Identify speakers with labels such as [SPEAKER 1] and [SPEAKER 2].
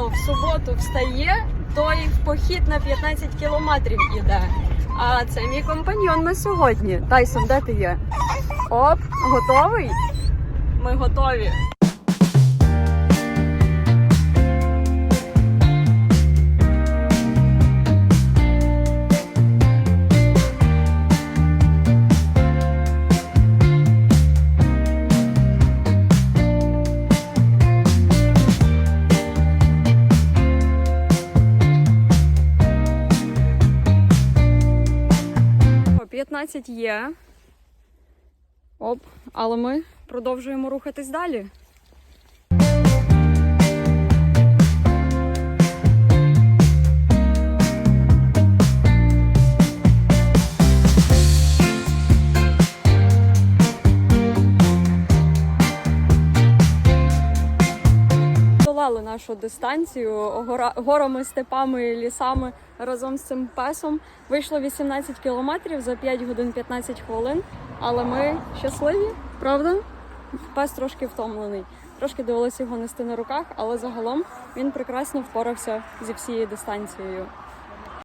[SPEAKER 1] рано в суботу встає, той в похід на 15 кілометрів іде. А це мій компаньйон на сьогодні. Тайсон, де ти є? Оп, готовий? Ми готові. О, 15 є. Оп, але ми продовжуємо рухатись далі. Долали нашу дистанцію гора, горами, степами, лісами разом з цим песом. Вийшло 18 кілометрів за 5 годин 15 хвилин. Але ми щасливі, правда? Пес трошки втомлений. Трошки довелося його нести на руках, але загалом він прекрасно впорався зі всією дистанцією.